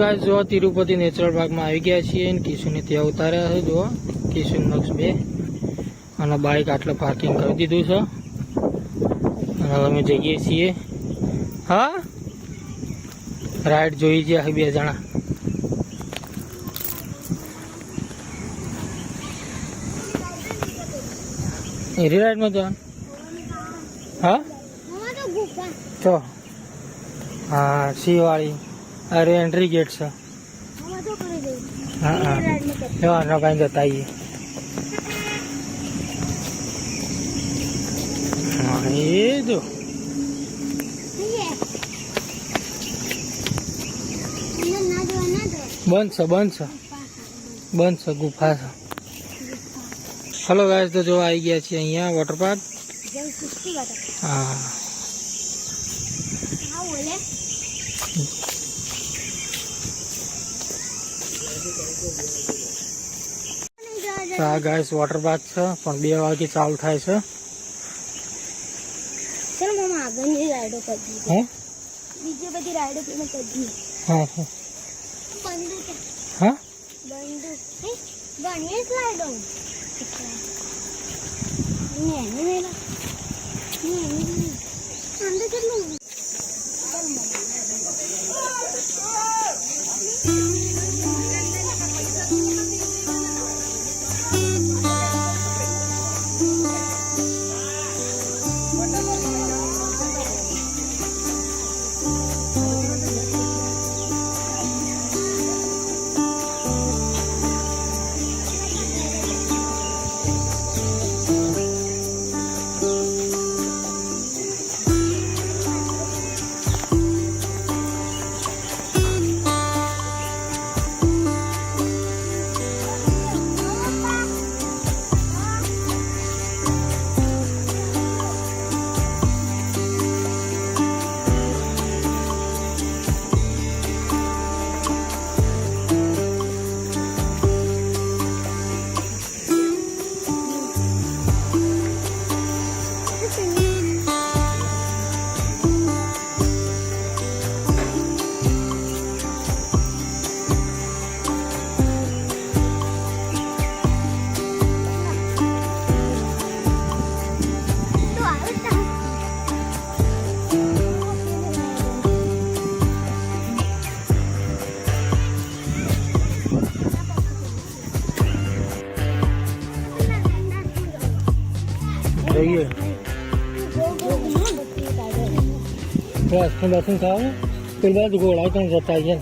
ગાય જો તિરુપતિ નેચરલ પાર્કમાં આવી ગયા છીએ અને કિશુને ત્યાં ઉતાર્યા છે. જુઓ કિશુ નક્ષ બે. અને બાઇક આટલે પાર્કિંગ કરી દીધું છે. અને હવે અમે જઈએ છીએ. હા? રાઈડ જોઈ ગયા બે જણા. એરી રાઈડમાં જવાનું? હા? તો હા સિંહવાળી અરે એન્ટ્રી ગેટ છે. હા હા. એવા કાંઈ જતા આવીએ. એ જો. બંધ છે બંધ છે. બંધ છે ગુફા છે. હલો ગાય તો જો આવી ગયા છીએ અહીંયા વોટર પાર્ક જેમ સુસ્તી બતા હા હા બોલે તો આ ગાઈસ વોટર પાર્ક છે પણ બે વાગે ચાલુ થાય છે. ચલ આગળની રાઈડો કરી હે? બીજી બધી રાઈડો તમે કરી હા હા. બંદૂક. હા? બંદૂક. હે? ગણેશ રાઈડો ને ને ને બસ ને બસ ખાવ પેલી બાજુ ગોળા ત્યાં જતા આવીએ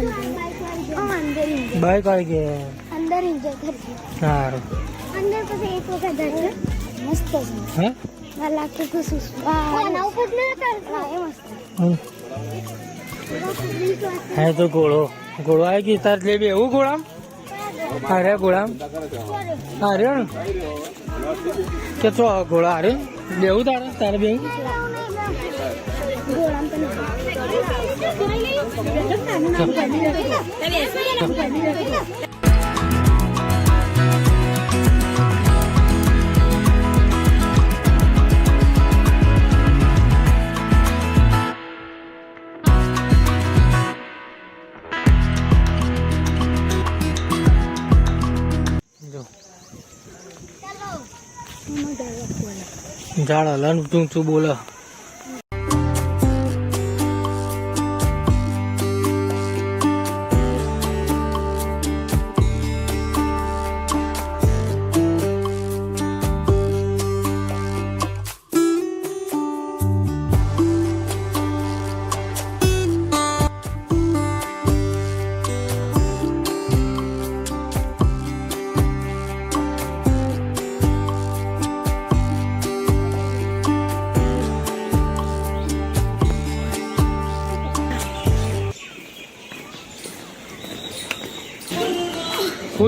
અંદર enjoy. બાઈક આવી ગયા અંદર એન્જોય કરજો સારું અંદર પછી એક વખત જશે મસ્ત છે હે આ લાગતું કે શું વાહ ના ઉપર ન કરતા એ મસ્ત. હે તો ગોળો. ગોળો આવી ગઈ તાર લેવી? એવું ગોળામ? અરે ગોળામ. અરે ને. કે તો ગોળા? અરે બેવું તારે? તારે બેવું ગોળામ આવે લન તું તું બોલ?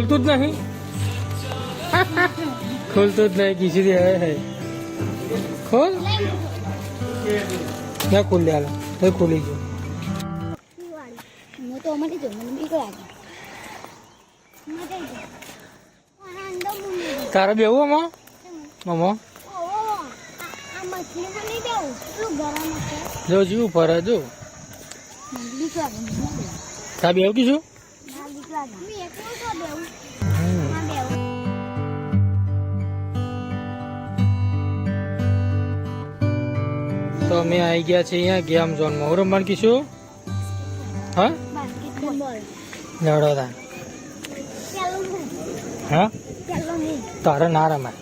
ખુલતું જ નહીં. ખુલતું જ નહીં કિસી દે હે હે. ખોલ. ના ખુલ દે તો ખુલી ગયું. તો મટી જો મને બીક લાગે તારે બેવું આમાં? મામા જો જીવું ફરે જો. તા બેવું. કીધું? તો અમે આવી ગયા છે અહીંયા ગેમ ઝોનમાં હું રમવાનું કીશું હા? લડો હું? તારે ના રમાય.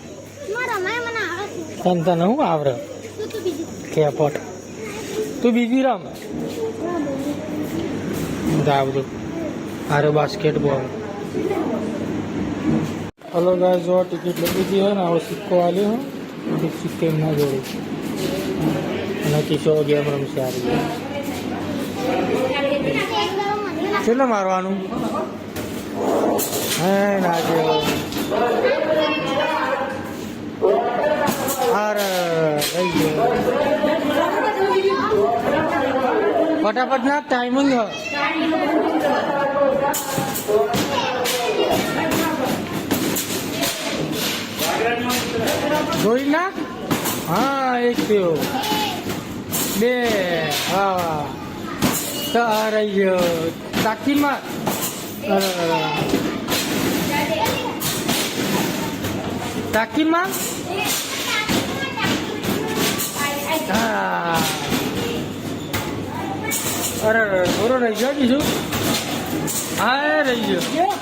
તને તને હું આવડે તું તું બીજી રમ. જા બધું. હારે બાસ્કેટબોલ હલો ગાય જો ટિકિટ લખી દીધી હોય ને, આવો સિક્કો આવ્યો હોય સિક્કે ના જોડે. અને કિશોર ગેમ રમશે આ રીતે. કેટલે મારવાનું? હે, ના જેવો. અરે રહી ગયો. ફટાફટ ના ટાઈમિંગ હોય જોઈ નાખ હા એક થયો બે હા ચાર રહી ગયો તાકીમાં તાકીમાં હા અરે બોરો રહી ગયો બીજું હા એ રહી ગયો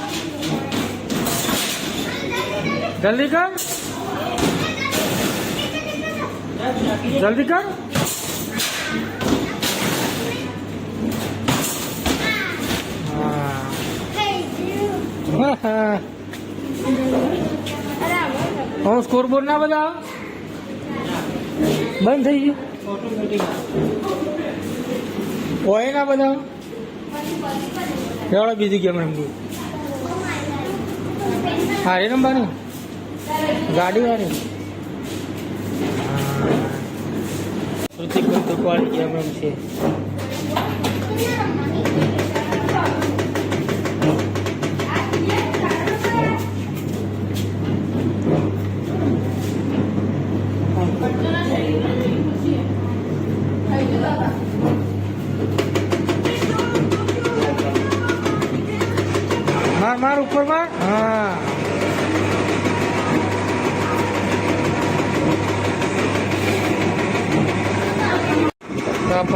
જલ્દી કર જલ્દી કર. હા. હા હું સ્કોર બોર્ડ ના બધા બંધ થઈ ગયું. હોય ના બધા. ચાલો બીજી ગેમ રમવું. હારી રમવાની. ગાડી વાળી. ઋતિક કેમ વાળી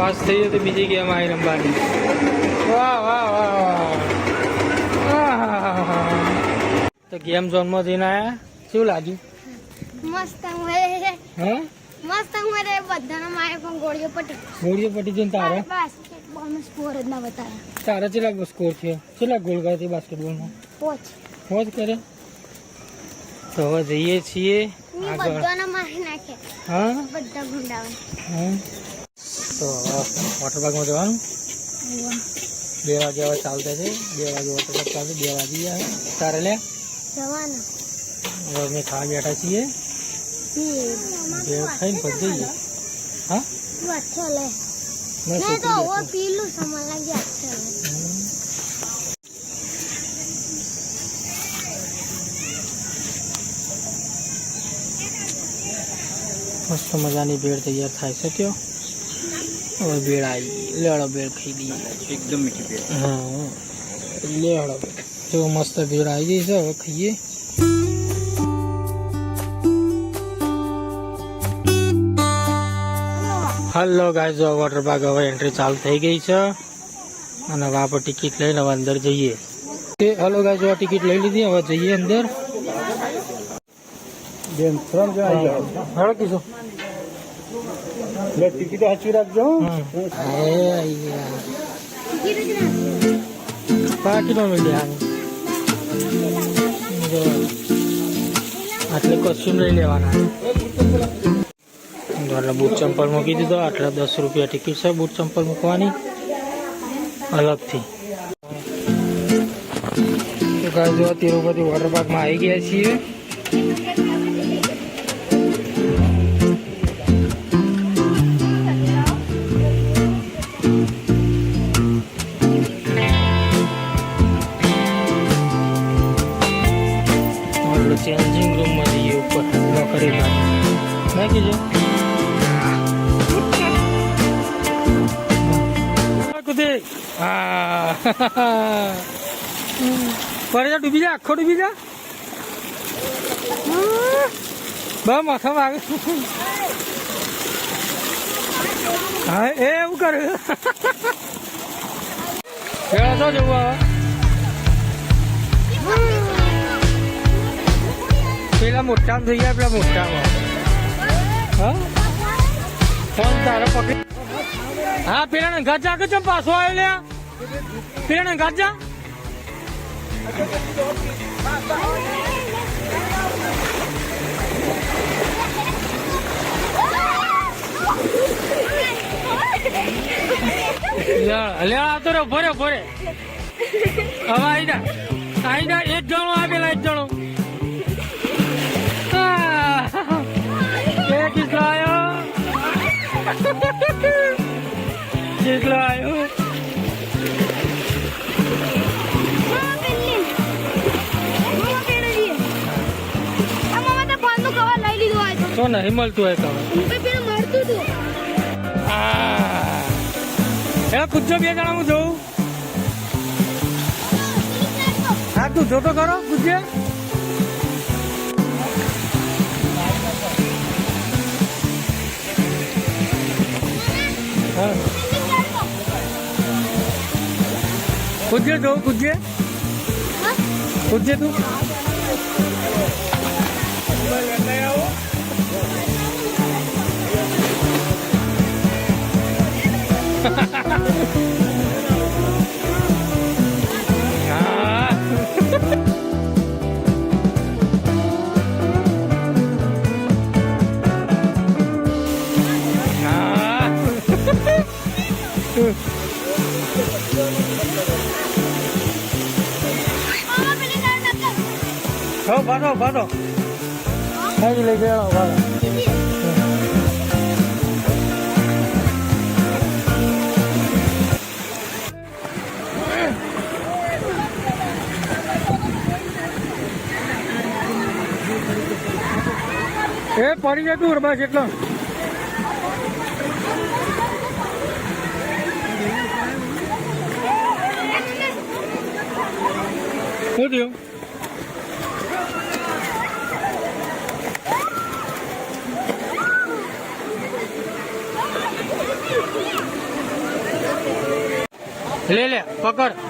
પાસ થઈ તો બીજી ગેમ આવી રમવાની વાહ વાહ વાહ વાહ તો ગેમ ઝોનમાં જઈને આયા શું લાગ્યું મસ્ત હે હા મસ્ત હું બધાનો મારે પણ ગોળીઓ પટી ગોળીઓ પટી જઈને તારે બાસ્કેટબોલ નો સ્કોર જ ના બતાવ્યા તારે કેટલા સ્કોર છે કેટલા ગોલ કરતી બાસ્કેટબોલમાં પોચ પોચ કરે તો હવે જઈએ છીએ બધાનો મારી નાખે હા બધા ગુંડાઓ હમ. તો વોટર પાર્કમાં જવાનું. બે વાગે હવે ચાલતા છે. બે વાગે વોટર પાર્ક ચાલશે. બે વાગી ગયા તારે લે હવે અમે ખાવા બેઠા છીએ. બે ખાઈને પછી જઈએ. હા. મસ્ત મજાની ભેળ તૈયાર થાય છે કયો? હવે ભેળ આવી લેડો ભેળ ખાઈ દઈએ એકદમ મીઠી ભેળ હા લેડો જો મસ્ત ભેળ આવી ગઈ છે હવે ખાઈએ હલો ગાય જો વોટર પાર્ક હવે એન્ટ્રી ચાલુ થઈ ગઈ છે અને હવે આપણે ટિકિટ લઈને હવે અંદર જઈએ હલો ગાય જો ટિકિટ લઈ લીધી હવે જઈએ અંદર બેન ત્રણ જણા આવી એટલે ટિકિટો સાચવી રાખજો નો મળ્યા આટલે કોસ્ચ્યુમ લઈ લેવાના. એટલે બૂટ ચંપલ મૂકી દીધો, આટલા દસ રૂપિયા ટિકિટ છે બૂટ ચંપલ મૂકવાની. અલગથી. જો તિરુપતિ વોટર પાર્કમાં આવી ગયા છીએ. ચેન્જિંગ રૂમમાં જઈએ ઉપર લોકરી નાખી જો પડે ડૂબી જા, આખો ડૂબી જા. બા માથામાં આવે હા એવું કરે. જવું. પેલા મોટા થઈ ગયા પેલા મોટામાં હા ફોન તારો પકડી હા પેલા ને ગાજા કે ચમ પાછો આવ્યો લ્યા પેલા ને ગાજા લે આ તો રે ભરે ભરે હવે આઈ ના આઈ ના એક જણો આપેલા એક જણો કિસલો આવ્યો તો નહીં મળતું હોય એ કૂદજો બે જણા હું જોઉં. હા તું જોતો કરો કૂદજે હા. કૂદજે જોઉં કૂદજે કૂદજે તું હા હા હો બાધો બાધો ખાઈ લઈ ગયો બાધો એ પડી જતું બસ એટલો. શું થયું? લે લે પકડ.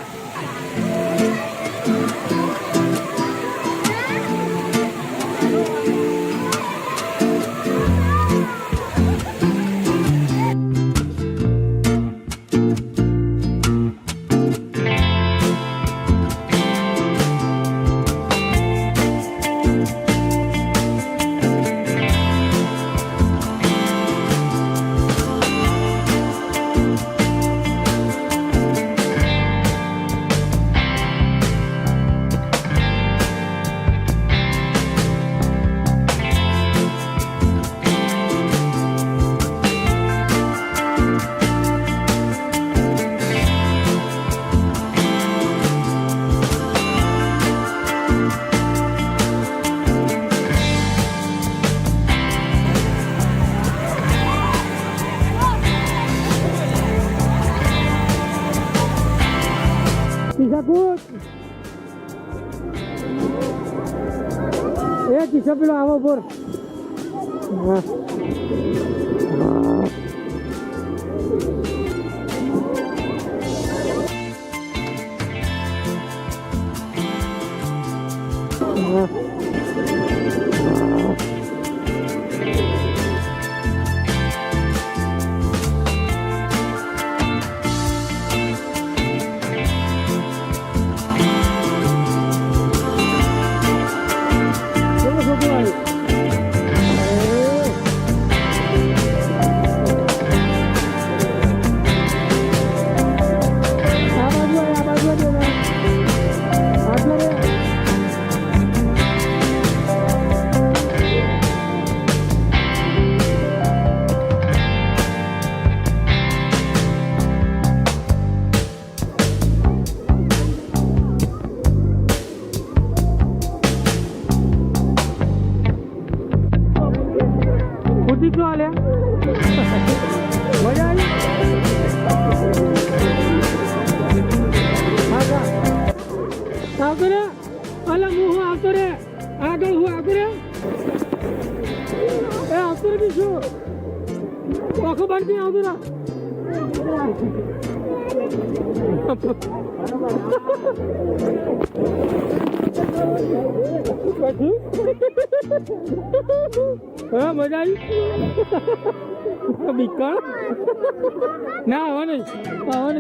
એ કિસ્સો પેલો આવો બોર હા રે આગળ હું રે એ આવતો બી શું? આખો બાંધી પછી હા, મજા આવી? બીકણ? ના આવવા નહીં. આવવા